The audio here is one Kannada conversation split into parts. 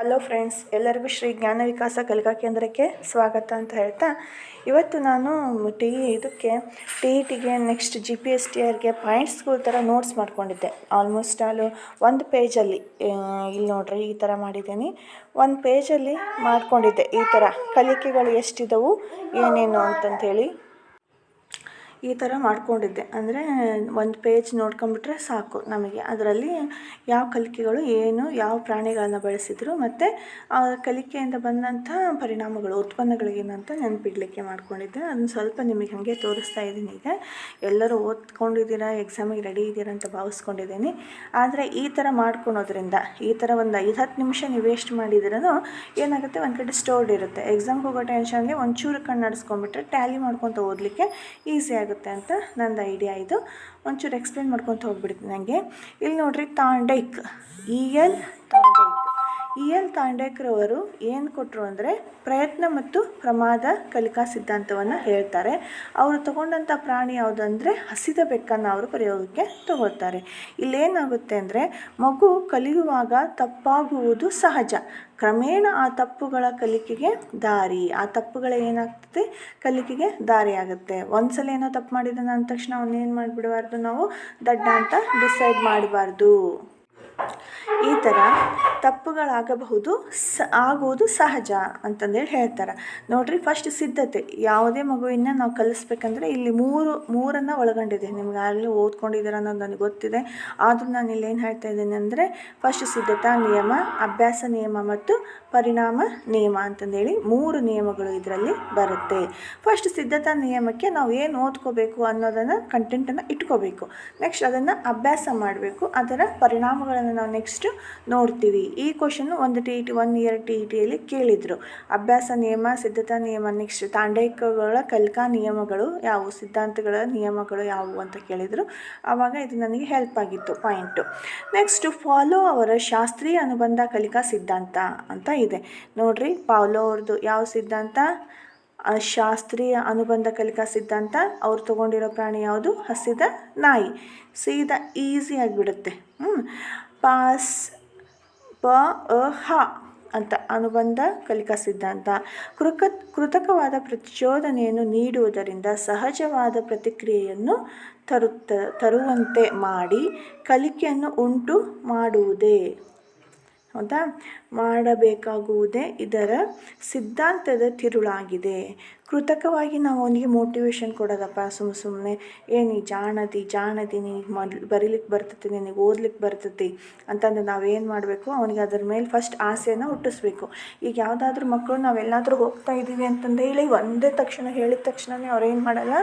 ಹಲೋ ಫ್ರೆಂಡ್ಸ್ ಎಲ್ಲರಿಗೂ ಶ್ರೀ ಜ್ಞಾನ ವಿಕಾಸ ಕಲಿಕಾ ಕೇಂದ್ರಕ್ಕೆ ಸ್ವಾಗತ ಅಂತ ಹೇಳ್ತಾ, ಇವತ್ತು ನಾನು ಟಿ ಇದಕ್ಕೆ, ಟಿ ಇ ಟಿಗೆ next G P S T ಆರ್ಗೆ ಪಾಯಿಂಟ್ಸ್ಗಳ ಥರ ನೋಟ್ಸ್ ಮಾಡ್ಕೊಂಡಿದ್ದೆ. ಆಲ್ಮೋಸ್ಟ್ ಆಲು ಒಂದು ಪೇಜಲ್ಲಿ ಇಲ್ಲಿ ನೋಡ್ರಿ ಈ ಥರ ಮಾಡಿದ್ದೀನಿ. ಒಂದು ಪೇಜಲ್ಲಿ ಮಾಡ್ಕೊಂಡಿದ್ದೆ ಈ ಥರ ಕಲಿಕೆಗಳು ಎಷ್ಟಿದವು, ಏನೇನು ಅಂತಂಥೇಳಿ ಈ ಥರ ಮಾಡ್ಕೊಂಡಿದ್ದೆ. ಅಂದರೆ ಒಂದು ಪೇಜ್ ನೋಡ್ಕೊಂಬಿಟ್ರೆ ಸಾಕು ನಮಗೆ. ಅದರಲ್ಲಿ ಯಾವ ಕಲಿಕೆಗಳು ಏನು, ಯಾವ ಪ್ರಾಣಿಗಳನ್ನ ಬಳಸಿದ್ರು ಮತ್ತು ಆ ಕಲಿಕೆಯಿಂದ ಬಂದಂಥ ಪರಿಣಾಮಗಳು ಉತ್ಪನ್ನಗಳಿಗೇನಂತ ನೆನಪಿಡ್ಲಿಕ್ಕೆ ಮಾಡ್ಕೊಂಡಿದ್ದೆ. ಅದನ್ನು ಸ್ವಲ್ಪ ನಿಮಗೆ ಹಾಗೆ ತೋರಿಸ್ತಾ ಇದ್ದೀನಿ ಈಗ. ಎಲ್ಲರೂ ಓದ್ಕೊಂಡಿದ್ದೀರಾ ಎಕ್ಸಾಮಿಗೆ ರೆಡಿ ಇದ್ದೀರಾ ಅಂತ ಭಾವಿಸ್ಕೊಂಡಿದ್ದೀನಿ. ಆದರೆ ಈ ಥರ ಮಾಡ್ಕೊಳೋದ್ರಿಂದ, ಈ ಥರ ಒಂದು ಐದು ಹತ್ತು ನಿಮಿಷ ನೀವು ವೇಸ್ಟ್ ಮಾಡಿದ್ರೂ ಏನಾಗುತ್ತೆ? ಒಂದು ಕಡೆ ಸ್ಟೋರ್ಡ್ ಇರುತ್ತೆ. ಎಕ್ಸಾಮ್ಗೆ ಹೋಗೋ ಟೆನ್ಷನ್ಗೆ ಒಂಚೂರು ಕಣ್ಣು ನಡೆಸ್ಕೊಂಬಿಟ್ರೆ ಟ್ಯಾಲಿ ಮಾಡ್ಕೊತ ಓದಲಿಕ್ಕೆ ಈಸಿ ಆಗುತ್ತೆ ಅಂತ ನಂದು ಐಡಿಯಾ ಇದು. ಒಂಚೂರು ಎಕ್ಸ್ಪ್ಲೇನ್ ಮಾಡ್ಕೊತ ಹೋಗ್ಬಿಡ್ತೀನಿ ನನಗೆ ಇಲ್ಲಿ ನೋಡ್ರಿ ತಾಂಡೈಕ್. E L Thorndike. ಇ ಎಲ್ ತಾಂಡೇಕ್ರವರು ಏನು ಕೊಟ್ಟರು ಅಂದರೆ ಪ್ರಯತ್ನ ಮತ್ತು ಪ್ರಮಾದ ಕಲಿಕಾ ಸಿದ್ಧಾಂತವನ್ನು ಹೇಳ್ತಾರೆ. ಅವರು ತಗೊಂಡಂಥ ಪ್ರಾಣಿ ಯಾವುದಂದರೆ ಹಸಿದ ಬೆಕ್ಕನ್ನು ಅವರು ಪ್ರಯೋಗಕ್ಕೆ ತಗೊಳ್ತಾರೆ. ಇಲ್ಲೇನಾಗುತ್ತೆ ಅಂದರೆ ಮಗು ಕಲಿಯುವಾಗ ತಪ್ಪಾಗುವುದು ಸಹಜ. ಕ್ರಮೇಣ ಆ ತಪ್ಪುಗಳ ಕಲಿಕೆಗೆ ದಾರಿ, ಆ ತಪ್ಪುಗಳ ಏನಾಗ್ತದೆ? ಕಲಿಕೆಗೆ ದಾರಿ ಆಗುತ್ತೆ. ಒಂದ್ಸಲ ಏನೋ ತಪ್ಪು ಮಾಡಿದ ಅಂದ ತಕ್ಷಣ ಅವನ್ನೇನು ಮಾಡಿಬಿಡಬಾರ್ದು? ನಾವು ದಡ್ಡ ಅಂತ ಡಿಸೈಡ್ ಮಾಡಬಾರ್ದು. ಈ ಥರ ತಪ್ಪುಗಳಾಗಬಹುದು, ಸ, ಆಗುವುದು ಸಹಜ ಅಂತಂದೇಳಿ ಹೇಳ್ತಾರೆ. ನೋಡಿರಿ ಫಸ್ಟ್ ಸಿದ್ಧತೆ, ಯಾವುದೇ ಮಗುವಿನ ನಾವು ಕಲಿಸ್ಬೇಕಂದ್ರೆ ಇಲ್ಲಿ ಮೂರು, ಮೂರನ್ನು ಒಳಗೊಂಡಿದೆ. ನಿಮ್ಗೆ ಆಗಲೇ ಓದ್ಕೊಂಡಿದ್ದೀರ ಅನ್ನೋದು ನನಗೆ ಗೊತ್ತಿದೆ. ಆದರೂ ನಾನು ಇಲ್ಲಿ ಏನು ಹೇಳ್ತಾ ಇದ್ದೀನಿ ಅಂದರೆ ಫಸ್ಟ್ ಸಿದ್ಧತಾ ನಿಯಮ, ಅಭ್ಯಾಸ ನಿಯಮ ಮತ್ತು ಪರಿಣಾಮ ನಿಯಮ ಅಂತಂದೇಳಿ ಮೂರು ನಿಯಮಗಳು ಇದರಲ್ಲಿ ಬರುತ್ತೆ. ಫಸ್ಟ್ ಸಿದ್ಧತಾ ನಿಯಮಕ್ಕೆ ನಾವು ಏನು ಓದ್ಕೋಬೇಕು ಅನ್ನೋದನ್ನು ಕಂಟೆಂಟನ್ನು ಇಟ್ಕೋಬೇಕು. ನೆಕ್ಸ್ಟ್ ಅದನ್ನು ಅಭ್ಯಾಸ ಮಾಡಬೇಕು. ಅದರ ಪರಿಣಾಮಗಳನ್ನು ನಾವು ನೆಕ್ಸ್ಟ್ ನೋಡ್ತೀವಿ. ಈ ಕ್ವಶನ್ ಒಂದು T T one year T ಟಿಯಲ್ಲಿ ಕೇಳಿದರು. ಅಭ್ಯಾಸ ನಿಯಮ, ಸಿದ್ಧತಾ ನಿಯಮ ನೆಕ್ಸ್ಟ್ ತಾಂಡೈಕಗಳ ಕಲಿಕಾ ನಿಯಮಗಳು ಯಾವುವು, ಸಿದ್ಧಾಂತಗಳ ನಿಯಮಗಳು ಯಾವುವು ಅಂತ ಕೇಳಿದರು. ಆವಾಗ ಇದು ನನಗೆ ಹೆಲ್ಪ್ ಆಗಿತ್ತು ಪಾಯಿಂಟು ನೆಕ್ಸ್ಟು ಫಾಲೋ ಅವರ ಶಾಸ್ತ್ರೀಯ ಅನುಬಂಧ ಕಲಿಕಾ ಸಿದ್ಧಾಂತ ಅಂತ ಇದೆ. ನೋಡ್ರಿ ಪಾವ್ಲೋ ಅವ್ರದ್ದು ಯಾವ ಸಿದ್ಧಾಂತ? ಶಾಸ್ತ್ರೀಯ ಅನುಬಂಧ ಕಲಿಕಾ ಸಿದ್ಧಾಂತ. ಅವ್ರು ತಗೊಂಡಿರೋ ಪ್ರಾಣಿ ಯಾವುದು? ಹಸಿದ ನಾಯಿ. ಸೀದಾ ಈಸಿ ಆಗಿಬಿಡುತ್ತೆ. ಹ್ಞೂ ಪಾಸ್ ಪ ಅ ಹ ಅಂತ ಅನುಬಂಧ ಕಲಿಕಾ ಸಿದ್ಧಾಂತ. ಕೃಕ, ಕೃತಕವಾದ ಪ್ರಚೋದನೆಯನ್ನು ನೀಡುವುದರಿಂದ ಸಹಜವಾದ ಪ್ರತಿಕ್ರಿಯೆಯನ್ನು ತರುತ್ತ, ತರುವಂತೆ ಮಾಡಿ ಕಲಿಕೆಯನ್ನು ಉಂಟು ಮಾಡುವುದೇ. ಹೌದಾ? ಮಾಡಬೇಕಾಗುವುದೇ ಇದರ ಸಿದ್ಧಾಂತದ ತಿರುಳಾಗಿದೆ. ಕೃತಕವಾಗಿ ನಾವು ಅವನಿಗೆ ಮೋಟಿವೇಶನ್ ಕೊಡೋದಪ್ಪ ಸುಮ್ಮ ಸುಮ್ಮನೆ ಏ, ನೀ ಜಾಣದಿ ಜಾಣದಿ ನಿನಗೆ ಮೊದ್ಲು ಬರೀಲಿಕ್ಕೆ ಬರ್ತೈತಿ, ನಿನಗೆ ಓದ್ಲಿಕ್ಕೆ ಬರ್ತೈತಿ ಅಂತಂದು ನಾವೇನು ಮಾಡಬೇಕು? ಅವನಿಗೆ ಅದ್ರ ಮೇಲೆ ಫಸ್ಟ್ ಆಸೆಯನ್ನು ಹುಟ್ಟಿಸ್ಬೇಕು. ಈಗ ಯಾವುದಾದ್ರೂ ಮಕ್ಕಳು ನಾವೆಲ್ಲಾದರೂ ಹೋಗ್ತಾ ಇದ್ದೀವಿ ಅಂತಂದು ಹೇಳಿ ಒಂದೇ ತಕ್ಷಣ ಹೇಳಿದ ತಕ್ಷಣವೇ ಅವ್ರು ಏನು ಮಾಡಲ್ಲ?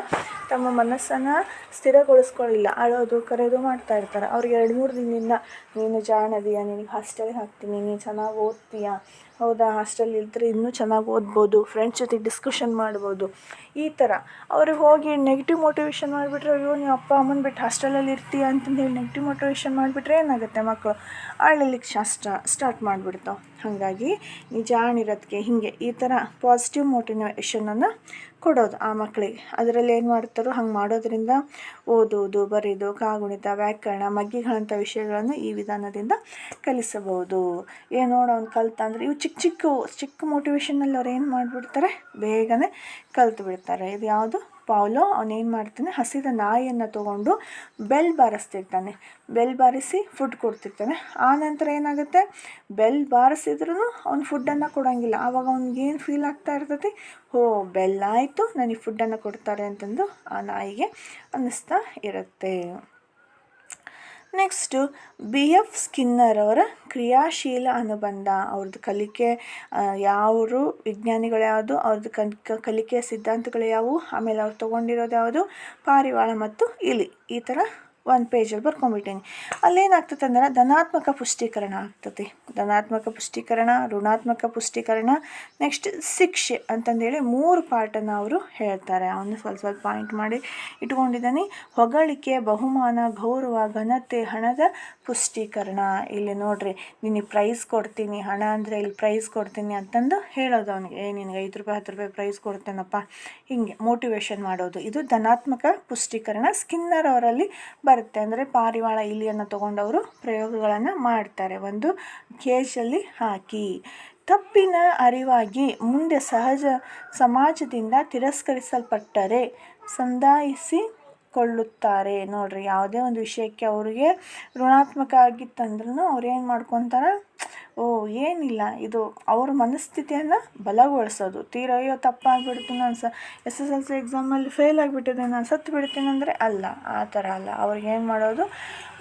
ತಮ್ಮ ಮನಸ್ಸನ್ನು ಸ್ಥಿರಗೊಳಿಸ್ಕೊಳ್ಳಿಲ್ಲ. ಅಳೋದು ಕರೆಯೋದು ಮಾಡ್ತಾ ಇರ್ತಾರೆ. ಅವ್ರಿಗೆ ಎರಡು ಮೂರು ದಿನದಿಂದ, ನೀನು ಜಾಣದಿಯ ನಿನಗೆ ಹಾಸ್ಟೆಲ್ಗೆ ಹಾಕ್ತೀನಿ ನೀನು ಚೆನ್ನಾಗಿ ಓದ್ತೀಯ? ಹೌದಾ? ಹಾಸ್ಟೆಲ್ ಇದ್ದರೆ ಇನ್ನೂ ಚೆನ್ನಾಗಿ ಓದ್ಬೋದು ಫ್ರೆಂಡ್ಸ್ ಜೊತೆ ಡಿಸ್ಕಷನ್ ಮಾಡ್ಬೋದು, ಈ ಥರ ಅವ್ರಿಗೆ ಹೋಗಿ ನೆಗೆಟಿವ್ ಮೋಟಿವೇಶನ್ ಮಾಡಿಬಿಟ್ರೆ, ಅಯ್ಯೋ, ನೀವು ಅಪ್ಪ ಅಮ್ಮನ ಬಿಟ್ಟು ಹಾಸ್ಟೆಲಲ್ಲಿ ಇರ್ತೀಯ? ಅಂತಂದು ಹೇಳಿ ನೆಗೆಟಿವ್ ಮೋಟಿವೇಶನ್ ಮಾಡಿಬಿಟ್ರೆ ಏನಾಗುತ್ತೆ ಮಕ್ಕಳು ಅಳಲಿಕ್ಕೆ ಶಾಸ್ತ್ರ ಸ್ಟಾರ್ಟ್ ಮಾಡಿಬಿಡ್ತಾವೆ. ಹಾಗಾಗಿ ನಿಜಾಣಿರೋದಕ್ಕೆ ಹೀಗೆ ಈ ಥರ ಪಾಸಿಟಿವ್ ಮೋಟಿವೇಶನನ್ನು ಕೊಡೋದು ಆ ಮಕ್ಕಳಿಗೆ ಅದರಲ್ಲಿ ಏನು ಮಾಡ್ತಾರೋ ಹಂಗೆ ಮಾಡೋದ್ರಿಂದ ಓದೋದು ಬರೆಯೋದು ಕಾಗುಣಿತ, ವ್ಯಾಕರಣ, ಮಗ್ಗಿಗಳಂಥ ವಿಷಯಗಳನ್ನು ಈ ವಿಧಾನದಿಂದ ಕಲಿಸಬಹುದು. ಏನು ನೋಡೋ ಅವ್ನು ಕಲ್ತ ಅಂದರೆ ಇವು ಚಿಕ್ಕ ಚಿಕ್ಕ ಚಿಕ್ಕ ಮೋಟಿವೇಶನಲ್ಲಿ ಅವ್ರು ಏನು ಮಾಡಿಬಿಡ್ತಾರೆ? ಬೇಗನೆ ಕಲ್ತು ಬಿಡ್ತಾರೆ ಇದು ಯಾವುದು ಪಾವ್ಲೋ ಅವನೇನು ಮಾಡ್ತಾನೆ, ಹಸಿದ ನಾಯಿಯನ್ನು ತೊಗೊಂಡು ಬೆಲ್ ಬಾರಿಸ್ತಿರ್ತಾನೆ. ಬೆಲ್ ಬಾರಿಸಿ ಫುಡ್ ಕೊಡ್ತಿರ್ತಾನೆ. ಆ ನಂತರ ಏನಾಗುತ್ತೆ? ಬೆಲ್ ಬಾರಿಸಿದ್ರೂ ಅವ್ನು ಫುಡ್ಡನ್ನು ಕೊಡೋಂಗಿಲ್ಲ. ಆವಾಗ ಅವ್ನಿಗೇನು ಫೀಲ್ ಆಗ್ತಾ ಇರ್ತೈತಿ? ಹೋ, ಬೆಲ್ ಆಯಿತು, ನನಗೆ ಫುಡ್ಡನ್ನು ಕೊಡ್ತಾರೆ ಅಂತಂದು ಆ ನಾಯಿಗೆ ಅನ್ನಿಸ್ತಾ ಇರುತ್ತೆ. ನೆಕ್ಸ್ಟು ಬಿ ಎಫ್ ಸ್ಕಿನ್ನರ್ ಅವರ ಕ್ರಿಯಾಶೀಲ ಅನುಬಂಧ. ಅವ್ರದ್ದು ಕಲಿಕೆ ಯಾವರು ವಿಜ್ಞಾನಿಗಳು ಯಾವುದು, ಅವ್ರದ್ದು ಕಲಿಕೆ ಕಲಿಕೆಯ ಸಿದ್ಧಾಂತಗಳು ಯಾವುವು, ಆಮೇಲೆ ಅವ್ರು ತೊಗೊಂಡಿರೋದು ಯಾವುದು, ಪಾರಿವಾಳ ಮತ್ತು ಇಲಿ. ಈ ಥರ ಒಂದು ಪೇಜಲ್ಲಿ ಬರ್ಕೊಂಬಿಟ್ಟೀನಿ. ಅಲ್ಲೇನಾಗ್ತದೆ ಅಂದ್ರೆ ಧನಾತ್ಮಕ ಪುಷ್ಟೀಕರಣ ಆಗ್ತದೆ. ಧನಾತ್ಮಕ ಪುಷ್ಟೀಕರಣ, ಋಣಾತ್ಮಕ ಪುಷ್ಟೀಕರಣ ನೆಕ್ಸ್ಟ್ ಶಿಕ್ಷೆ ಅಂತಂದೇಳಿ ಮೂರು ಪಾರ್ಟನ್ನು ಅವರು ಹೇಳ್ತಾರೆ. ಅವನು ಸ್ವಲ್ಪ ಸ್ವಲ್ಪ ಪಾಯಿಂಟ್ ಮಾಡಿ ಇಟ್ಕೊಂಡಿದ್ದಾನೆ ಹೊಗಳಿಕೆ, ಬಹುಮಾನ, ಗೌರವ, ಘನತೆ, ಹಣದ ಪುಷ್ಟೀಕರಣ. ಇಲ್ಲಿ ನೋಡ್ರಿ, ನಿನಗೆ ಪ್ರೈಸ್ ಕೊಡ್ತೀನಿ, ಹಣ ಅಂದರೆ ಇಲ್ಲಿ ಪ್ರೈಸ್ ಕೊಡ್ತೀನಿ ಅಂತಂದು ಹೇಳೋದು ಅವನಿಗೆ. ಏ, ನಿನಗೆ ಐದು ರೂಪಾಯಿ, ಹತ್ತು ರೂಪಾಯಿ ಪ್ರೈಸ್ ಕೊಡ್ತೇನಪ್ಪ. ಹೀಗೆ ಮೋಟಿವೇಶನ್ ಮಾಡೋದು. ಇದು ಧನಾತ್ಮಕ ಪುಷ್ಟೀಕರಣ. ಸ್ಕಿನ್ನರ್ ಅವರಲ್ಲಿ ಬರುತ್ತೆ ಅಂದರೆ ಪಾರಿವಾಳ ಇಲಿಯನ್ನು ತೊಗೊಂಡವರು ಪ್ರಯೋಗಗಳನ್ನು ಮಾಡ್ತಾರೆ. ಒಂದು ಕೇಜಲ್ಲಿ ಹಾಕಿ. ತಪ್ಪಿನ ಅರಿವಾಗಿ ಮುಂದೆ ಸಹಜ ಸಮಾಜದಿಂದ ತಿರಸ್ಕರಿಸಲ್ಪಟ್ಟರೆ ಸಂದಾಯಿಸಿಕೊಳ್ಳುತ್ತಾರೆ. ನೋಡ್ರಿ, ಯಾವುದೇ ಒಂದು ವಿಷಯಕ್ಕೆ ಅವರಿಗೆ ಋಣಾತ್ಮಕ ಆಗಿತ್ತಂದ್ರೂ ಅವ್ರು ಏನು ಮಾಡ್ಕೊತಾರೆ? ಓ, ಏನಿಲ್ಲ. ಇದು ಅವ್ರ ಮನಸ್ಥಿತಿಯನ್ನು ಬಲಗೊಳಿಸೋದು. ತೀರ, ಅಯ್ಯೋ, ತಪ್ಪಾಗ್ಬಿಡ್ತು ನಾನು ಸ ಎಸ್ ಎಸ್ ಎಲ್ ಸಿ ಎಕ್ಸಾಮಲ್ಲಿ ಫೇಲ್ ಆಗಿಬಿಟ್ಟಿದೆ, ನಾನು ಸತ್ತು ಬಿಡ್ತೀನಿ ಅಂದರೆ ಅಲ್ಲ. ಆ ಥರ ಅಲ್ಲ. ಅವ್ರಿಗೆ ಏನು ಮಾಡೋದು?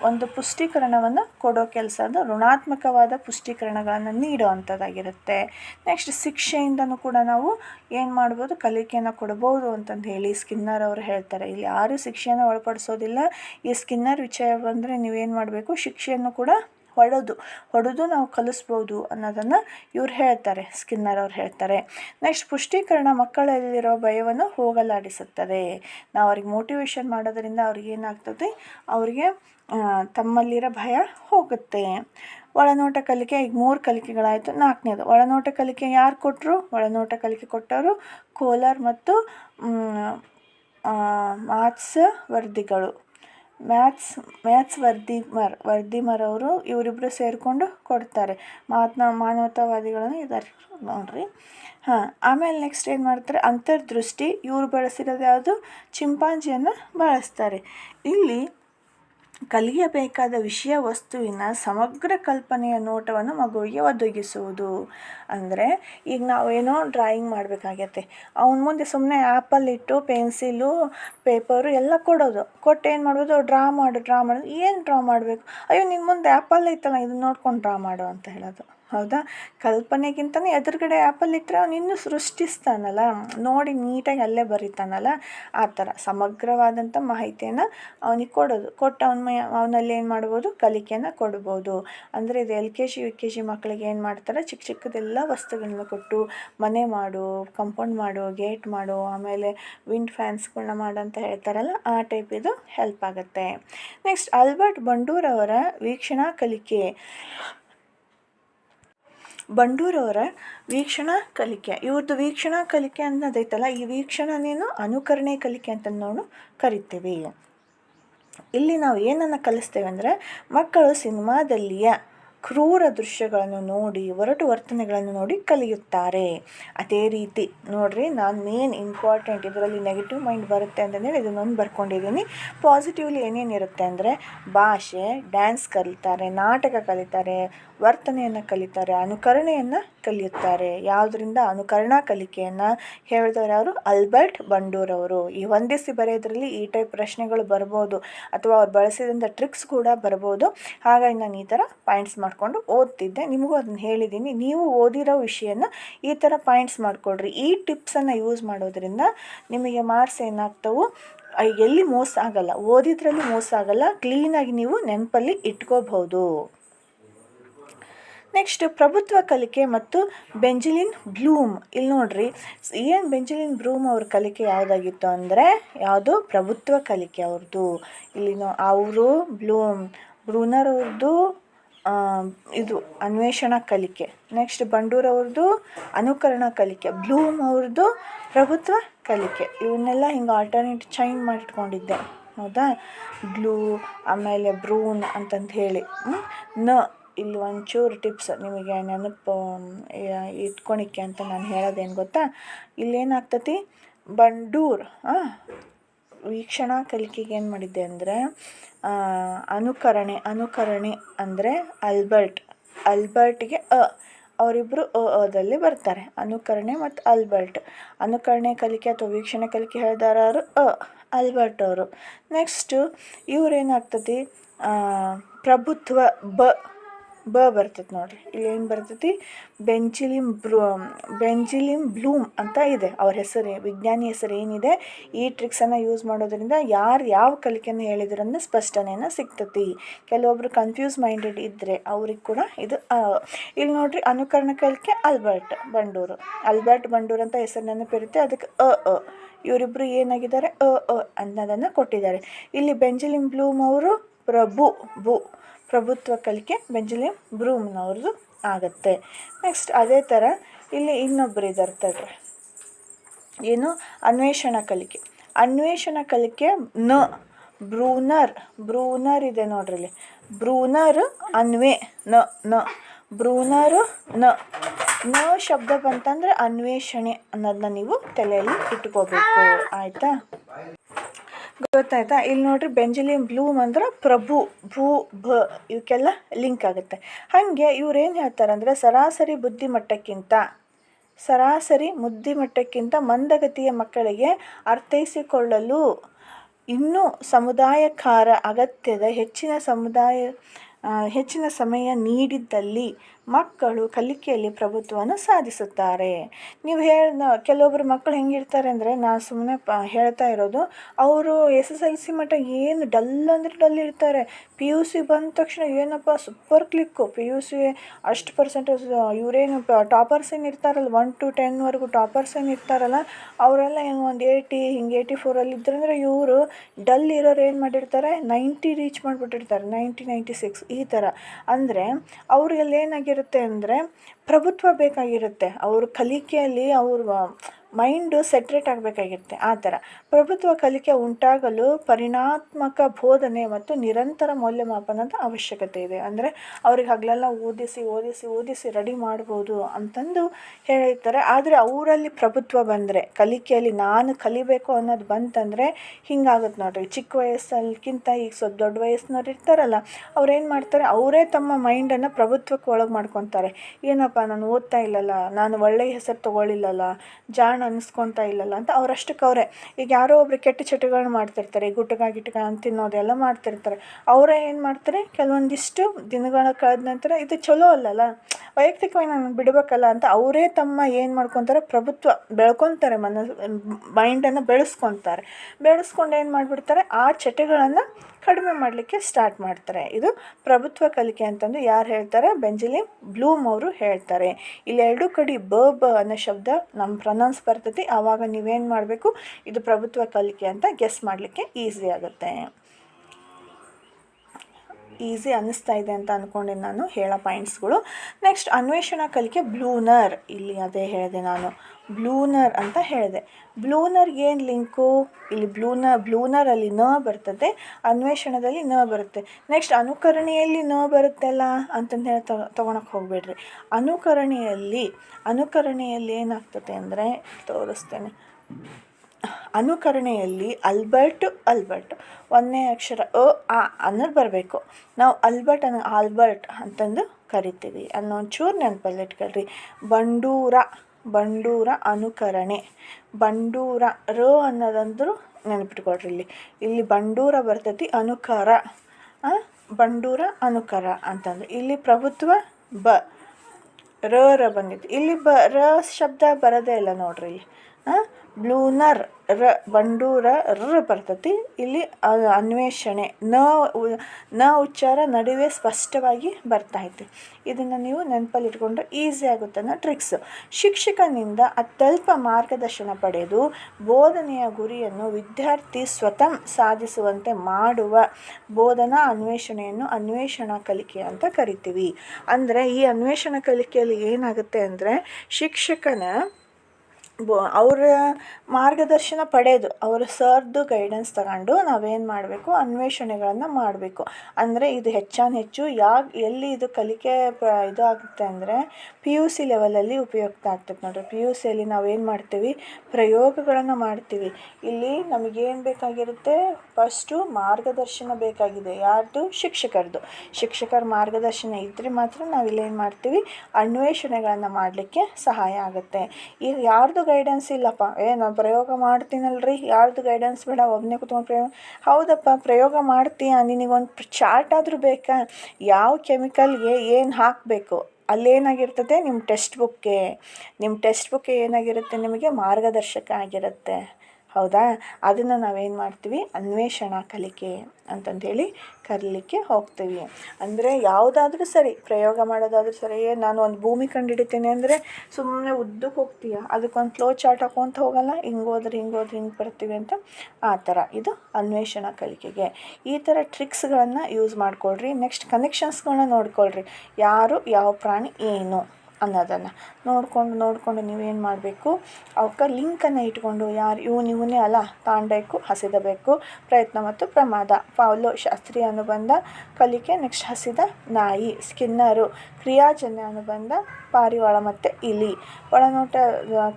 ಒಂದು ಪುಷ್ಟೀಕರಣವನ್ನು ಕೊಡೋ ಕೆಲಸ ಅದು ಋಣಾತ್ಮಕವಾದ ಪುಷ್ಟೀಕರಣಗಳನ್ನು ನೀಡೋ ಅಂಥದ್ದಾಗಿರುತ್ತೆ. ನೆಕ್ಸ್ಟ್ ಶಿಕ್ಷೆಯಿಂದನೂ ಕೂಡ ನಾವು ಏನು ಮಾಡ್ಬೋದು? ಕಲಿಕೆಯನ್ನು ಕೊಡ್ಬೋದು ಅಂತಂದು ಹೇಳಿ ಸ್ಕಿನ್ನರ್ ಅವರು ಹೇಳ್ತಾರೆ. ಇಲ್ಲಿ ಯಾರೂ ಶಿಕ್ಷೆಯನ್ನು ಒಳಪಡಿಸೋದಿಲ್ಲ. ಈ ಸ್ಕಿನ್ನರ್ ವಿಷಯ ಬಂದರೆ ನೀವೇನು ಮಾಡಬೇಕು? ಶಿಕ್ಷೆಯನ್ನು ಕೂಡ ಹೊಡೆದು ಹೊಡೆದು ನಾವು ಕಲಿಸ್ಬೋದು ಅನ್ನೋದನ್ನು ಇವ್ರು ಹೇಳ್ತಾರೆ, ಸ್ಕಿನ್ನರ್ ಅವ್ರು ಹೇಳ್ತಾರೆ. ನೆಕ್ಸ್ಟ್ ಪುಷ್ಟೀಕರಣ ಮಕ್ಕಳಲ್ಲಿರೋ ಭಯವನ್ನು ಹೋಗಲಾಡಿಸುತ್ತದೆ. ನಾವು ಅವ್ರಿಗೆ ಮೋಟಿವೇಶನ್ ಮಾಡೋದರಿಂದ ಅವ್ರಿಗೆ ಏನಾಗ್ತದೆ? ಅವರಿಗೆ ತಮ್ಮಲ್ಲಿರೋ ಭಯ ಹೋಗುತ್ತೆ. ಒಳನೋಟ ಕಲಿಕೆ, ಈಗ ಮೂರು ಕಲಿಕೆಗಳಾಯಿತು, ನಾಲ್ಕನೇದು. ಒಳನೋಟ ಕಲಿಕೆ ಯಾರು ಕೊಟ್ಟರು ಒಳನೋಟ ಕಲಿಕೆ ಕೊಟ್ಟವರು ಕೋಲಾರ್ ಮತ್ತು ಮಾತ್ಸ ವರದಿಗಳು ಮ್ಯಾಥ್ಸ್ ಮ್ಯಾಥ್ಸ್ ವರ್ದಿಮರ್ ವರ್ದಿಮರ್ ಅವರು ಇವರಿಬ್ಬರು ಸೇರಿಕೊಂಡು ಕೊಡ್ತಾರೆ. ಮಹಾತ್ಮ, ಮಾನವತಾವಾದಿಗಳನ್ನು ಇದ್ದಾರೆ ನೋಡ್ರಿ. ಹಾಂ, ಆಮೇಲೆ ನೆಕ್ಸ್ಟ್ ಏನು ಮಾಡ್ತಾರೆ? ಅಂತರ್ದೃಷ್ಟಿ, ಇವರು ಬಳಸಿರೋದು ಯಾವುದು ಚಿಂಪಾಂಜಿಯನ್ನು ಬಳಸ್ತಾರೆ. ಇಲ್ಲಿ ಕಲಿಯಬೇಕಾದ ವಿಷಯ ವಸ್ತುವಿನ ಸಮಗ್ರ ಕಲ್ಪನೆಯ ನೋಟವನ್ನು ಮಗುವಿಗೆ ಒದಗಿಸುವುದು. ಅಂದರೆ, ಈಗ ನಾವೇನೋ ಡ್ರಾಯಿಂಗ್ ಮಾಡಬೇಕಾಗತ್ತೆ. ಅವನ ಮುಂದೆ ಸುಮ್ಮನೆ ಆ್ಯಪಲ್ ಇಟ್ಟು ಪೆನ್ಸಿಲು ಪೇಪರು ಎಲ್ಲ ಕೊಡೋದು. ಕೊಟ್ಟು ಏನು ಮಾಡ್ಬೋದು? ಡ್ರಾ ಮಾಡು ಡ್ರಾ ಮಾಡೋದು ಏನು ಡ್ರಾ ಮಾಡಬೇಕು? ಅಯ್ಯೋ ನಿನ್ನ ಮುಂದೆ ಆ್ಯಪಲ್ ಐತಲ್ಲ, ಇದನ್ನ ನೋಡ್ಕೊಂಡು ಡ್ರಾ ಮಾಡು ಅಂತ ಹೇಳೋದು. ಹೌದಾ? ಕಲ್ಪನೆಗಿಂತನೇ ಎದುರುಗಡೆ ಆ್ಯಪಲ್ ಇಟ್ಟರೆ ಅವನು ಇನ್ನೂ ಸೃಷ್ಟಿಸ್ತಾನಲ್ಲ? ನೋಡಿ ನೀಟಾಗಿ ಅಲ್ಲೇ ಬರೀತಾನಲ್ಲ? ಆ ಥರ ಸಮಗ್ರವಾದಂಥ ಮಾಹಿತಿಯನ್ನು ಅವನಿಗೆ ಕೊಡೋದು. ಕೊಟ್ಟು ಅವನ ಅವನಲ್ಲಿ ಏನು ಮಾಡ್ಬೋದು? ಕಲಿಕೆಯನ್ನು ಕೊಡ್ಬೋದು. ಅಂದರೆ ಇದು L K G, U K G ಮಕ್ಕಳಿಗೆ ಏನು ಮಾಡ್ತಾರೆ? ಚಿಕ್ಕ ಚಿಕ್ಕದೆಲ್ಲ ವಸ್ತುಗಳನ್ನ ಕೊಟ್ಟು ಮನೆ ಮಾಡು ಕಂಪೌಂಡ್ ಮಾಡು ಗೇಟ್ ಮಾಡು, ಆಮೇಲೆ ವಿಂಡ್ ಫ್ಯಾನ್ಸ್ಗಳನ್ನ ಮಾಡು ಅಂತ ಹೇಳ್ತಾರಲ್ಲ, ಆ ಟೈಪ್ ಇದು ಹೆಲ್ಪ್ ಆಗುತ್ತೆ. ನೆಕ್ಸ್ಟ್ ಆಲ್ಬರ್ಟ್ ಬಂಡೂರವರ ವೀಕ್ಷಣಾ ಕಲಿಕೆ. ಬಂಡೂರವರ ವೀಕ್ಷಣಾ ಕಲಿಕೆ. ಇವ್ರದ್ದು ವೀಕ್ಷಣಾ ಕಲಿಕೆ ಅನ್ನೋದೈತಲ್ಲ, ಈ ವೀಕ್ಷಣನೇನು ಅನುಕರಣೆ ಕಲಿಕೆ ಅಂತ ನಾವು ಕರಿತೀವಿ. ಇಲ್ಲಿ ನಾವು ಏನನ್ನು ಕಲಿಸ್ತೇವೆ ಅಂದರೆ, ಮಕ್ಕಳು ಸಿನಿಮಾದಲ್ಲಿಯ ಕ್ರೂರ ದೃಶ್ಯಗಳನ್ನು ನೋಡಿ, ಒರಟು ವರ್ತನೆಗಳನ್ನು ನೋಡಿ ಕಲಿಯುತ್ತಾರೆ. ಅದೇ ರೀತಿ, ನೋಡಿರಿ, ನಾನು ಮೇನ್ ಇಂಪಾರ್ಟೆಂಟ್ ಇದರಲ್ಲಿ ನೆಗೆಟಿವ್ ಮೈಂಡ್ ಬರುತ್ತೆ ಅಂತಂದೇಳಿ ಇದನ್ನೊಂದು ಬರ್ಕೊಂಡಿದ್ದೀನಿ ಪಾಸಿಟಿವ್ಲಿ ಏನೇನಿರುತ್ತೆ ಅಂದರೆ, ಭಾಷೆ ಡ್ಯಾನ್ಸ್ ಕಲಿತಾರೆ, ನಾಟಕ ಕಲಿತಾರೆ ವರ್ತನೆಯನ್ನು ಕಲಿತಾರೆ, ಅನುಕರಣೆಯನ್ನು ಕಲಿಯುತ್ತಾರೆ. ಯಾವುದರಿಂದ? ಅನುಕರಣಾ ಕಲಿಕೆಯನ್ನು ಹೇಳಿದವರು ಯಾರು ಅಲ್ಬರ್ಟ್ ಬಂಡೂರವರು. ಈ ಹೊಂದಿಸಿ ಬರೆಯೋದ್ರಲ್ಲಿ ಈ ಟೈಪ್ ಪ್ರಶ್ನೆಗಳು ಬರ್ಬೋದು. ಅಥವಾ ಅವ್ರು ಬಳಸಿದಂಥ ಟ್ರಿಕ್ಸ್ ಕೂಡ ಬರ್ಬೋದು. ಹಾಗಾಗಿ ನಾನು ಈ ಥರ ಪಾಯಿಂಟ್ಸ್ ಮಾಡಿಕೊಂಡು ಓದ್ತಿದ್ದೆ. ನಿಮಗೂ ಅದನ್ನು ಹೇಳಿದ್ದೀನಿ ನೀವು ಓದಿರೋ ವಿಷಯನ ಈ ಥರ ಪಾಯಿಂಟ್ಸ್ ಮಾಡಿಕೊಡ್ರಿ ಈ ಟಿಪ್ಸನ್ನು ಯೂಸ್ ಮಾಡೋದ್ರಿಂದ ನಿಮಗೆ ಮಾರ್ಕ್ಸ್ ಏನಾಗ್ತವೆ? ಎಲ್ಲಿ ಮೋಸ ಆಗಲ್ಲ. ಓದಿದ್ರಲ್ಲಿ ಮೋಸ ಆಗಲ್ಲ. ಕ್ಲೀನಾಗಿ ನೀವು ನೆನಪಲ್ಲಿ ಇಟ್ಕೋಬಹುದು. ನೆಕ್ಸ್ಟ್ ಪ್ರಭುತ್ವ ಕಲಿಕೆ ಮತ್ತು ಬೆಂಜಲಿನ್ ಬ್ಲೂಮ್ ಇಲ್ಲಿ ನೋಡ್ರಿ, ಏನು ಬೆಂಜಲಿನ್ ಬ್ಲೂಮ್ ಅವ್ರ ಕಲಿಕೆ ಯಾವುದಾಗಿತ್ತು ಅಂದರೆ, ಯಾವುದು ಪ್ರಭುತ್ವ ಕಲಿಕೆ ಅವ್ರದ್ದು ಇಲ್ಲಿ ಅವರು ಬ್ಲೂಮ್ ಬ್ರೂನರ್ ಅವ್ರದ್ದು ಇದು ಅನ್ವೇಷಣಾ ಕಲಿಕೆ. ನೆಕ್ಸ್ಟ್ ಬಂಡೂರ್ ಅವ್ರದ್ದು ಅನುಕರಣ ಕಲಿಕೆ. ಬ್ಲೂಮ್ ಅವ್ರದ್ದು ಪ್ರಭುತ್ವ ಕಲಿಕೆ ಇವನ್ನೆಲ್ಲ ಹಿಂಗೆ ಆಲ್ಟರ್ನೇಟ್ ಚೈನ್ ಮಾಡಿಟ್ಕೊಂಡಿದ್ದೆ ಹೌದಾ? ಬ್ಲೂ ಆಮೇಲೆ ಬ್ರೂನ್ ಅಂತಂದು ಹೇಳಿ. ನ ಇಲ್ಲಿ ಒಂಚೂರು ಟಿಪ್ಸ್ ನಿಮಗೆ ನೆನಪು ಇಟ್ಕೊಳಿಕ್ಕೆ ಅಂತ ನಾನು ಹೇಳೋದೇನು ಗೊತ್ತಾ? ಇಲ್ಲೇನಾಗ್ತತಿ? ಬಂಡೂರ್ ವೀಕ್ಷಣಾ ಕಲಿಕೆಗೆ ಏನು ಮಾಡಿದ್ದೆ ಅಂದರೆ ಅನುಕರಣೆ ಅನುಕರಣೆ ಅಂದರೆ ಅಲ್ಬರ್ಟ್, ಅಲ್ಬರ್ಟ್ಗೆ ಅ ಅವರಿಬ್ಬರು ಅ, ಅದಲ್ಲಿ ಬರ್ತಾರೆ. ಅನುಕರಣೆ ಮತ್ತು ಅಲ್ಬರ್ಟ್. ಅನುಕರಣೆ ಕಲಿಕೆ ಅಥವಾ ವೀಕ್ಷಣೆ ಕಲಿಕೆ ಹೇಳಿದಾರು ಅ, ಅಲ್ಬರ್ಟ್ ಅವರು. ನೆಕ್ಸ್ಟು ಇವರೇನಾಗ್ತತಿ? ಪ್ರಭುತ್ವ ಬ ಬ ಬರ್ತೈತೆ ನೋಡಿರಿ. ಇಲ್ಲಿ ಏನು ಬರ್ತೈತಿ? ಬೆಂಚಿಲಿಮ್ ಬ್ರೂ ಬೆಂಜಿಲಿಮ್ ಬ್ಲೂಮ್ ಅಂತ ಇದೆ. ಅವ್ರ ಹೆಸರು, ವಿಜ್ಞಾನಿ ಹೆಸರು ಏನಿದೆ, ಈ ಟ್ರಿಕ್ಸನ್ನು ಯೂಸ್ ಮಾಡೋದ್ರಿಂದ ಯಾರು ಯಾವ ಕಲಿಕೆಯನ್ನು ಹೇಳಿದ್ರನ್ನ ಸ್ಪಷ್ಟನೆಯನ್ನು ಸಿಗ್ತತಿ. ಕೆಲವೊಬ್ರು ಕನ್ಫ್ಯೂಸ್ ಮೈಂಡೆಡ್ ಇದ್ದರೆ ಅವ್ರಿಗೆ ಕೂಡ ಇದು ಇಲ್ಲಿ ನೋಡ್ರಿ ಅನುಕರಣ ಕಲಿಕೆ ಅಲ್ಬರ್ಟ್ ಬಂಡೂರು. ಅಲ್ಬರ್ಟ್ ಬಂಡೂರು ಅಂತ ಹೆಸರು ನೆನಪಿರುತ್ತೆ. ಅದಕ್ಕೆ ಅ ಅ ಇವರಿಬ್ಬರು ಏನಾಗಿದ್ದಾರೆ? ಅ ಅ ಅನ್ನೋದನ್ನು ಕೊಟ್ಟಿದ್ದಾರೆ. ಇಲ್ಲಿ ಬೆಂಜಲಿನ್ ಬ್ಲೂಮ್ ಅವರು ಪ್ರಭು ಬು ಪ್ರಭುತ್ವ ಕಲಿಕೆ ಬೆಂಜಲಿಯಂ ಬ್ರೂಮ್ನವ್ರದ್ದು ಆಗುತ್ತೆ. ನೆಕ್ಸ್ಟ್ ಅದೇ ಥರ ಇಲ್ಲಿ ಇನ್ನೊಬ್ಬರು ಇದ್ದಾರೆ ಏನು? ಅನ್ವೇಷಣ ಕಲಿಕೆ. ಅನ್ವೇಷಣ ಕಲಿಕೆ ನ ಬ್ರೂನರ್ ಬ್ರೂನರ್ ಇದೆ ನೋಡ್ರಿ ಇಲ್ಲಿ. ಬ್ರೂನರ್ ಅನ್ವೆ ನ ನ. ಬ್ರೂನರ್ನ. ನ ಶಬ್ದ ಬಂತಂದ್ರೆ ಅನ್ವೇಷಣೆ ಅನ್ನೋದನ್ನ ನೀವು ತಲೆಯಲ್ಲಿ ಇಟ್ಕೋಬೇಕು. ಆಯಿತಾ? ಗೊತ್ತಾಯ್ತಾ? ಇಲ್ಲಿ ನೋಡ್ರಿ ಬೆಂಜಲಿನ್ ಬ್ಲೂಮ್ ಅಂದ್ರೆ ಪ್ರಭು, ಭೂ, ಭ ಇವಕ್ಕೆಲ್ಲ ಲಿಂಕ್ ಆಗುತ್ತೆ. ಹಾಗೆ ಇವ್ರು ಏನು ಹೇಳ್ತಾರೆ ಅಂದರೆ ಸರಾಸರಿ ಬುದ್ಧಿಮಟ್ಟಕ್ಕಿಂತ ಸರಾಸರಿ ಬುದ್ಧಿಮಟ್ಟಕ್ಕಿಂತ ಮಂದಗತಿಯ ಮಕ್ಕಳಿಗೆ ಅರ್ಥೈಸಿಕೊಳ್ಳಲು ಇನ್ನೂ ಸಮುದಾಯಕಾರ ಅಗತ್ಯದ ಹೆಚ್ಚಿನ ಸಮುದಾಯ ಹೆಚ್ಚಿನ ಸಮಯ ನೀಡಿದ್ದಲ್ಲಿ ಮಕ್ಕಳು ಕಲಿಕೆಯಲ್ಲಿ ಪ್ರಭುತ್ವವನ್ನು ಸಾಧಿಸುತ್ತಾರೆ. ನೀವು ಹೇಳ ಕೆಲವೊಬ್ಬರು ಮಕ್ಕಳು ಹೆಂಗಿರ್ತಾರೆ ಅಂದರೆ ನಾನು ಸುಮ್ಮನೆ ಪ ಹೇಳ್ತಾ ಇರೋದು, ಅವರು ಎಸ್ ಎಸ್ ಎಲ್ ಸಿ ಮಟ್ಟ ಏನು ಡಲ್ ಅಂದರೆ ಡಲ್ ಇರ್ತಾರೆ. ಪಿ ಯು ಸಿ ಬಂದ ತಕ್ಷಣ ಏನಪ್ಪ super click. P U C ಅಷ್ಟು ಪರ್ಸೆಂಟೇಜ್ ಇವರೇನು ಟಾಪರ್ಸ್ ಏನು ಇರ್ತಾರಲ್ಲ, ಒನ್ ಟು ಟೆನ್ವರೆಗೂ ಟಾಪರ್ಸ್ ಏನು ಇರ್ತಾರಲ್ಲ, ಅವರೆಲ್ಲ ಏನು ಒಂದು ಏಯ್ಟಿ, ಹಿಂಗೆ ಏಯ್ಟಿ ಫೋರಲ್ಲಿ ಇದ್ರಂದ್ರೆ ಇವರು ಡಲ್ ಇರೋರು ಏನು ಮಾಡಿರ್ತಾರೆ, ನೈಂಟಿ ರೀಚ್ ಮಾಡಿಬಿಟ್ಟಿರ್ತಾರೆ, ನೈಂಟಿ ನೈಂಟಿ ಸಿಕ್ಸ್ ಈ ಥರ ಅಂದರೆ ಅವ್ರಿಗೆಲ್ಲ ಏನಾಗಿರುತ್ತೆ ಅಂದರೆ ಪ್ರಭುತ್ವ ಬೇಕಾಗಿರುತ್ತೆ. ಅವ್ರ ಕಲಿಕೆಯಲ್ಲಿ ಅವ್ರ ಮೈಂಡು ಸೆಟ್ರೇಟ್ ಆಗಬೇಕಾಗಿರುತ್ತೆ. ಆ ಥರ. ಪ್ರಭುತ್ವ ಕಲಿಕೆ ಉಂಟಾಗಲು ಪರಿಣಾತ್ಮಕ ಬೋಧನೆ ಮತ್ತು ನಿರಂತರ ಮೌಲ್ಯಮಾಪನದ ಅವಶ್ಯಕತೆ ಇದೆ. ಅಂದರೆ ಅವ್ರಿಗೆ ಹಗಲೆಲ್ಲ ಓದಿಸಿ ಓದಿಸಿ ಓದಿಸಿ ರೆಡಿ ಮಾಡ್ಬೋದು ಅಂತಂದು ಹೇಳ್ತಾರೆ ಆದರೆ ಅವರಲ್ಲಿ ಪ್ರಭುತ್ವ ಬಂದರೆ, ಕಲಿಕೆಯಲ್ಲಿ ನಾನು ಕಲಿಬೇಕು ಅನ್ನೋದು ಬಂತಂದರೆ ಹಿಂಗಾಗುತ್ತೆ ನೋಡ್ರಿ. ಚಿಕ್ಕ ವಯಸ್ಸಲ್ಲಿಗಿಂತ ಈಗ ಸ್ವಲ್ಪ ದೊಡ್ಡ ವಯಸ್ಸಿನವ್ರು ಇರ್ತಾರಲ್ಲ ಅವ್ರೇನು ಮಾಡ್ತಾರೆ? ಅವರೇ ತಮ್ಮ ಮೈಂಡನ್ನು ಪ್ರಭುತ್ವಕ್ಕೆ ಒಳಗೆ ಮಾಡ್ಕೊತಾರೆ. ಏನಪ್ಪ, ನಾನು ಓದ್ತಾ ಇಲ್ಲಲ್ಲ, ನಾನು ಒಳ್ಳೆಯ ಹೆಸರು ತೊಗೊಳ್ಳಿಲ್ಲಲ್ಲ, ಜಾಣ ಅನ್ನಿಸ್ಕೊತಾ ಇಲ್ಲಲ್ಲ ಅಂತ ಅವರಷ್ಟಕ್ಕೆ ಅವರೇ. ಈಗ ಯಾರೋ ಒಬ್ರು ಕೆಟ್ಟ ಚಟಗಳನ್ನ ಮಾಡ್ತಿರ್ತಾರೆ, ಈ ಗುಟ್ಕ ಗಿಟ್ಕ ಅಂತ ತಿನ್ನೋದೆಲ್ಲ ಮಾಡ್ತಿರ್ತಾರೆ. ಅವರೇ ಏನು ಮಾಡ್ತಾರೆ? ಕೆಲವೊಂದಿಷ್ಟು ದಿನಗಳ ಕಳೆದ ನಂತರ ಇದು ಚಲೋ ಅಲ್ಲಲ್ಲ? ವೈಯಕ್ತಿಕವಾಗಿ ನಾನು ಬಿಡಬೇಕಲ್ಲ ಅಂತ ಅವರೇ ತಮ್ಮ ಏನು ಮಾಡ್ಕೊತಾರೆ, ಪ್ರಭುತ್ವ ಬೆಳ್ಕೊತಾರೆ, ಮನಸ್ಸು ಮೈಂಡನ್ನು ಬೆಳೆಸ್ಕೊತಾರೆ. ಬೆಳೆಸ್ಕೊಂಡು ಏನು ಮಾಡಿಬಿಡ್ತಾರೆ, ಆ ಚಟಗಳನ್ನು ಕಡಿಮೆ ಮಾಡಲಿಕ್ಕೆ ಸ್ಟಾರ್ಟ್ ಮಾಡ್ತಾರೆ. ಇದು ಪ್ರಭುತ್ವ ಕಲಿಕೆ ಅಂತಂದು ಯಾರು ಹೇಳ್ತಾರೆ? ಬೆಂಜಲಿ ಬ್ಲೂಮ್ ಅವರು ಹೇಳ್ತಾರೆ. ಇಲ್ಲಿ ಎರಡು ಕಡೆ ಬ ಬ ಅನ್ನೋ ಶಬ್ದ ನಮ್ಮ ಪ್ರನೌನ್ಸ್ ಬರ್ತೈತಿ. ಆವಾಗ ನೀವೇನು ಮಾಡಬೇಕು? ಇದು ಪ್ರಭುತ್ವ ಕಲಿಕೆ ಅಂತ ಗೆಸ್ ಮಾಡಲಿಕ್ಕೆ ಈಸಿ ಆಗುತ್ತೆ. ಈಸಿ ಅನ್ನಿಸ್ತಾ ಇದೆ ಅಂತ ಅಂದ್ಕೊಂಡೆ ನಾನು, ಹೇಳೋ ಪಾಯಿಂಟ್ಸ್ಗಳು. ನೆಕ್ಸ್ಟ್, ಅನ್ವೇಷಣಾ ಕಲಿಕೆ, ಬ್ಲೂನರ್. ಇಲ್ಲಿ ಅದೇ ಹೇಳಿದೆ ನಾನು. ಬ್ಲೂನರ್ ಅಂತ ಹೇಳಿದೆ. ಬ್ಲೂನರ್ಗೆ ಏನು ಲಿಂಕು? ಇಲ್ಲಿ ಬ್ಲೂನರ್ ಬ್ಲೂನರಲ್ಲಿ ನ ಬರ್ತದೆ, ಅನ್ವೇಷಣದಲ್ಲಿ ನ ಬರುತ್ತೆ. ನೆಕ್ಸ್ಟ್, ಅನುಕರಣೆಯಲ್ಲಿ ನ ಬರುತ್ತಲ್ಲ ಅಂತಂದು ಹೇಳಿ ತೊಗೊಳಕ್ಕೆ ಹೋಗ್ಬೇಡ್ರಿ. ಅನುಕರಣೆಯಲ್ಲಿ ಅನುಕರಣೆಯಲ್ಲಿ ಏನಾಗ್ತದೆ ಅಂದರೆ, ತೋರಿಸ್ತೇನೆ. ಅನುಕರಣೆಯಲ್ಲಿ ಅಲ್ಬರ್ಟ್ ಅಲ್ಬರ್ಟ್ ಒಂದನೇ ಅಕ್ಷರ ಅ, ಆ ಅನ್ನೋದು ಬರಬೇಕು. ನಾವು ಅಲ್ಬರ್ಟ್ ಅನ್ನೋ ಆಲ್ಬರ್ಟ್ ಅಂತಂದು ಕರಿತೀವಿ. ಅನ್ನೋ ಒಂಚೂರು ನೆನಪಲ್ಲಿ ಇಟ್ಕೊಳ್ರಿ ಬಂಡೂರ ಬಂಡೂರ ಅನುಕರಣೆ. ಬಂಡೂರ ರ ಅನ್ನೋದಂದ್ರೂ ನೆನಪಿಟ್ಕೊಳ್ರಿ ಇಲ್ಲಿ. ಇಲ್ಲಿ ಬಂಡೂರ ಬರ್ತೈತಿ ಅನುಕರ. ಬಂಡೂರ ಅನುಕರ ಅಂತಂದು. ಇಲ್ಲಿ ಪ್ರಭುತ್ವ ಬ, ರ ರ ಬಂದಿತ್ತು ಇಲ್ಲಿ ಬ, ರ ಶಬ್ದ ಬರೋದೇ ಇಲ್ಲ ನೋಡ್ರಿ. ಹಾಂ ಬ್ಲೂನರ್ ರ ಬಂಡೂರ ರ ಬರ್ತತಿ. ಇಲ್ಲಿ ಅನ್ವೇಷಣೆ, ನ ನ ಉಚ್ಚಾರ ನಡುವೆ ಸ್ಪಷ್ಟವಾಗಿ ಬರ್ತಾಯಿದೆ ಇದನ್ನು ನೀವು ನೆನಪಲ್ಲಿ ಇಟ್ಕೊಂಡ್ರೆ ಈಸಿ ಆಗುತ್ತೆ ಅನ್ನೋ ಟ್ರಿಕ್ಸ್ ಶಿಕ್ಷಕನಿಂದ ಅತ್ಯಲ್ಪ ಮಾರ್ಗದರ್ಶನ ಪಡೆದು ಬೋಧನೆಯ ಗುರಿಯನ್ನು ವಿದ್ಯಾರ್ಥಿ ಸ್ವತಃ ಸಾಧಿಸುವಂತೆ ಮಾಡುವ ಬೋಧನಾ ಅನ್ವೇಷಣೆಯನ್ನು ಅನ್ವೇಷಣಾ ಕಲಿಕೆ ಅಂತ ಕರಿತೀವಿ. ಅಂದರೆ ಈ ಅನ್ವೇಷಣಾ ಕಲಿಕೆಯಲ್ಲಿ ಏನಾಗುತ್ತೆ ಅಂದರೆ ಶಿಕ್ಷಕನ ಅವರ ಮಾರ್ಗದರ್ಶನ ಪಡೆದು ಅವರ ಸರ್ದು ಗೈಡೆನ್ಸ್ ತಗೊಂಡು ನಾವೇನು ಮಾಡಬೇಕು? ಅನ್ವೇಷಣೆಗಳನ್ನು ಮಾಡಬೇಕು. ಅಂದರೆ ಇದು ಹೆಚ್ಚಾನು ಹೆಚ್ಚು ಯಾಕೆ ಎಲ್ಲಿ ಇದು ಕಲಿಕೆ ಪ್ರ, ಇದು ಆಗುತ್ತೆ ಅಂದರೆ ಪಿ ಯು ಸಿ ಲೆವೆಲಲ್ಲಿ ಉಪಯುಕ್ತ ಆಗ್ತದೆ ನೋಡಿರಿ. ಪಿ ಯು ಸಿಯಲ್ಲಿ ನಾವೇನು ಮಾಡ್ತೀವಿ? ಪ್ರಯೋಗಗಳನ್ನು ಮಾಡ್ತೀವಿ. ಇಲ್ಲಿ ನಮಗೇನು ಬೇಕಾಗಿರುತ್ತೆ? ಫಸ್ಟು ಮಾರ್ಗದರ್ಶನ ಬೇಕಾಗಿದೆ. ಯಾರ್ದು? ಶಿಕ್ಷಕರದು. ಶಿಕ್ಷಕರ ಮಾರ್ಗದರ್ಶನ ಇದ್ದರೆ ಮಾತ್ರ ನಾವಿಲ್ಲೇನು ಮಾಡ್ತೀವಿ? ಅನ್ವೇಷಣೆಗಳನ್ನು ಮಾಡಲಿಕ್ಕೆ ಸಹಾಯ ಆಗುತ್ತೆ. ಈಗ ಯಾರ್ದು ಗೈಡೆನ್ಸ್ ಇಲ್ಲಪ್ಪ. ಏ, ನಾನು ಪ್ರಯೋಗ ಮಾಡ್ತೀನಲ್ರಿ. ಯಾರ್ದು ಗೈಡೆನ್ಸ್ ಬೇಡ ಒಬ್ಬನೇ ಕುತ್ಕೊಂಡು ಪ್ರಯೋಗ ಹೌದಪ್ಪ, ಪ್ರಯೋಗ ಮಾಡ್ತೀಯ? ನಿನಗೊಂದು ಚಾರ್ಟ್ ಆದರೂ ಬೇಕಾ? ಯಾವ ಕೆಮಿಕಲ್ಗೆ ಏನು ಹಾಕಬೇಕು? ಅಲ್ಲೇನಾಗಿರ್ತದೆ? ನಿಮ್ಮ ಟೆಕ್ಸ್ಟ್ ಬುಕ್ಗೆ ನಿಮ್ಮ ಟೆಕ್ಸ್ಟ್ ಬುಕ್ಕೆ ಏನಾಗಿರುತ್ತೆ? ನಿಮಗೆ ಮಾರ್ಗದರ್ಶಕ ಆಗಿರುತ್ತೆ. ಹೌದಾ? ಅದನ್ನು ನಾವೇನು ಮಾಡ್ತೀವಿ? ಅನ್ವೇಷಣಾ ಕಲಿಕೆ ಅಂತಂಥೇಳಿ ಕರೀಲಿಕ್ಕೆ ಹೋಗ್ತೀವಿ. ಅಂದರೆ ಯಾವುದಾದ್ರೂ ಸರಿ, ಪ್ರಯೋಗ ಮಾಡೋದಾದ್ರೂ ಸರಿ, ನಾನು ಒಂದು ಭೂಮಿ ಕಂಡುಹಿಡಿತೀನಿ ಅಂದರೆ ಸುಮ್ಮನೆ ಉದ್ದಕ್ಕೆ ಹೋಗ್ತೀಯ? ಅದಕ್ಕೊಂದು ಫ್ಲೋ ಚಾರ್ಟ್ ಹಾಕೊಂತ ಹೋಗಲ್ಲ, ಹಿಂಗೆ ಹೋದ್ರೆ ಹಿಂಗೆ ಹಿಂಗೆ ಬರ್ತೀವಿ ಅಂತ ಆ ಥರ. ಇದು ಅನ್ವೇಷಣಾ ಕಲಿಕೆಗೆ. ಈ ಥರ ಟ್ರಿಕ್ಸ್ಗಳನ್ನು ಯೂಸ್ ಮಾಡಿಕೊಳ್ರಿ. ನೆಕ್ಸ್ಟ್ ಕನೆಕ್ಷನ್ಸ್ಗಳನ್ನ ನೋಡ್ಕೊಳ್ರಿ. ಯಾರು, ಯಾವ ಪ್ರಾಣಿ, ಏನು? ಅನ್ನೋದನ್ನು ನೋಡಿಕೊಂಡು ನೋಡಿಕೊಂಡು ನೀವೇನು ಮಾಡಬೇಕು? ಅವಕ್ಕೆ ಲಿಂಕನ್ನು ಇಟ್ಕೊಂಡು ಯಾರು, ಇವನು, ಇವನೇ ಅಲ್ಲ ತಾಂಡಬೇಕು ಹಸಿದಬೇಕು. ಪ್ರಯತ್ನ ಮತ್ತು ಪ್ರಮಾದ. ಪಾವ್ಲೋ ಶಾಸ್ತ್ರೀಯ ಅನುಬಂಧ, ಕಲಿಕೆ ನೆಕ್ಸ್ಟ್ ಹಸಿದ ನಾಯಿ, ಸ್ಕಿನ್ನರು, ಕ್ರಿಯಾಜನ್ಯ ಅನುಬಂಧ, ಪಾರಿವಾಳ ಮತ್ತು ಇಲಿ. ಒಳನೋಟ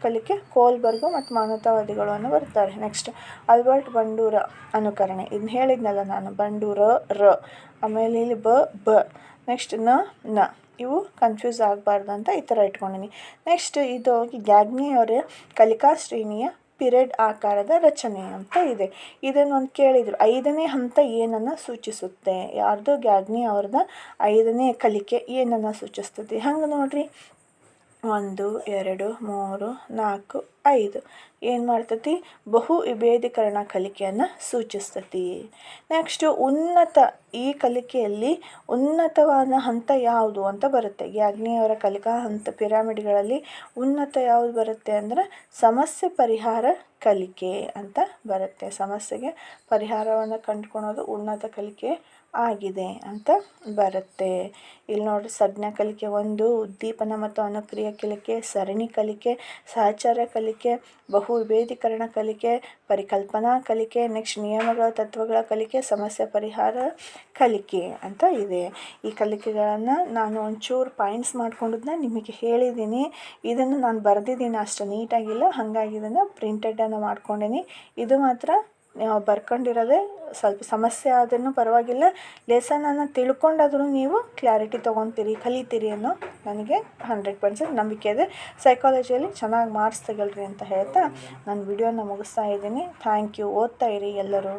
ಕಲಿಕೆ ಕೋಲ್ಬರ್ಗು ಮತ್ತು ಮಾನವತಾವಾದಿಗಳು ಅನ್ನು ಬರ್ತಾರೆ ನೆಕ್ಸ್ಟ್, ಅಲ್ಬರ್ಟ್ ಬಂಡೂರ ಅನುಕರಣೆ. ಇದನ್ನ ಹೇಳಿದ್ನಲ್ಲ ನಾನು, ಬಂಡೂರ ರ. ಆಮೇಲೆ ಇಲ್ಲಿ ಬ ಬ. ನೆಕ್ಸ್ಟ್ನ ನ. ಇವು ಕನ್ಫ್ಯೂಸ್ ಆಗಬಾರ್ದು ಅಂತ ಈ ಥರ ಇಟ್ಕೊಂಡಿನಿ. ನೆಕ್ಸ್ಟ್ ಇದು ಗ್ಯಾಗ್ನಿಯವರ ಕಲಿಕಾ ಶ್ರೇಣಿಯ ಪಿರಿಯಡ್ ಆಕಾರದ ರಚನೆ ಅಂತ ಇದೆ. ಇದನ್ನೊಂದು ಕೇಳಿದರು. ಐದನೇ ಹಂತ ಏನನ್ನು ಸೂಚಿಸುತ್ತೆ? ಯಾರ್ದು? ಗ್ಯಾಗ್ನಿ ಅವ್ರದ್ದು ಐದನೇ ಕಲಿಕೆ ಏನನ್ನು ಸೂಚಿಸ್ತದೆ? ಹಂಗೆ ನೋಡ್ರಿ. ಒಂದು, ಎರಡು, ಮೂರು, ನಾಲ್ಕು, ಐದು. ಏನು ಮಾಡ್ತತಿ? ಬಹು ವಿಭೇದೀಕರಣ ಕಲಿಕೆಯನ್ನು ಸೂಚಿಸ್ತತಿ. ನೆಕ್ಸ್ಟು ಉನ್ನತ, ಈ ಕಲಿಕೆಯಲ್ಲಿ ಉನ್ನತವಾದ ಹಂತ ಯಾವುದು ಅಂತ ಬರುತ್ತೆ. ಯಾಜ್ಞೆಯವರ ಕಲಿಕಾ ಹಂತ, ಪಿರಾಮಿಡ್ಗಳಲ್ಲಿ ಉನ್ನತ ಯಾವುದು ಬರುತ್ತೆ ಅಂದರೆ ಸಮಸ್ಯೆ ಪರಿಹಾರ ಕಲಿಕೆ ಅಂತ ಬರುತ್ತೆ. ಸಮಸ್ಯೆಗೆ ಪರಿಹಾರವನ್ನು ಕಂಡುಕೊಳ್ಳೋದು ಉನ್ನತ ಕಲಿಕೆ ಆಗಿದೆ ಅಂತ ಬರುತ್ತೆ. ಇಲ್ಲಿ ನೋಡ್ರಿ ಸಂಜ್ಞಾ ಕಲಿಕೆ ಒಂದು, ಉದ್ದೀಪನ ಮತ್ತು ಅನುಕ್ರಿಯ ಕಲಿಕೆ, ಸರಣಿ ಕಲಿಕೆ ಸಹಚಾರ ಕಲಿಕೆ ಬಹು ವಿಭೇದೀಕರಣ ಕಲಿಕೆ, ಪರಿಕಲ್ಪನಾ ಕಲಿಕೆ, ನೆಕ್ಸ್ಟ್ ನಿಯಮಗಳ, ತತ್ವಗಳ ಕಲಿಕೆ, ಸಮಸ್ಯೆ ಪರಿಹಾರ ಕಲಿಕೆ ಅಂತ ಇದೆ. ಈ ಕಲಿಕೆಗಳನ್ನು ನಾನು ಒಂಚೂರು ಪಾಯಿಂಟ್ಸ್ ಮಾಡ್ಕೊಂಡಿದ್ದನ್ನ ನಿಮಗೆ ಹೇಳಿದ್ದೀನಿ. ಇದನ್ನು ನಾನು ಬರೆದಿದ್ದೀನಿ ಅಷ್ಟು ನೀಟಾಗಿಲ್ಲ ಹಾಗಾಗಿ ಇದನ್ನು ಪ್ರಿಂಟೆಡನ್ನು ಮಾಡ್ಕೊಂಡೀನಿ. ಇದು ಮಾತ್ರ ನಾವು ಬರ್ಕೊಂಡಿರೋದೇ ಸ್ವಲ್ಪ ಸಮಸ್ಯೆ ಆದ್ರೂ ಪರವಾಗಿಲ್ಲ. ಲೆಸನನ್ನು ತಿಳ್ಕೊಂಡಾದ್ರೂ ನೀವು ಕ್ಲಾರಿಟಿ ತೊಗೊತೀರಿ, ಕಲಿತೀರಿ ಅನ್ನೋ ನನಗೆ ಹಂಡ್ರೆಡ್ ಪರ್ಸೆಂಟ್ ನಂಬಿಕೆ ಇದೆ. ಸೈಕಾಲಜಿಯಲ್ಲಿ ಚೆನ್ನಾಗಿ ಮಾರ್ಕ್ಸ್ ತಗೊಳ್ರಿ ಅಂತ ಹೇಳ್ತಾ ನಾನು ವಿಡಿಯೋನ ಮುಗಿಸ್ತಾ ಇದ್ದೀನಿ. ಥ್ಯಾಂಕ್ ಯು ಓದ್ತಾ ಇರಿ ಎಲ್ಲರೂ.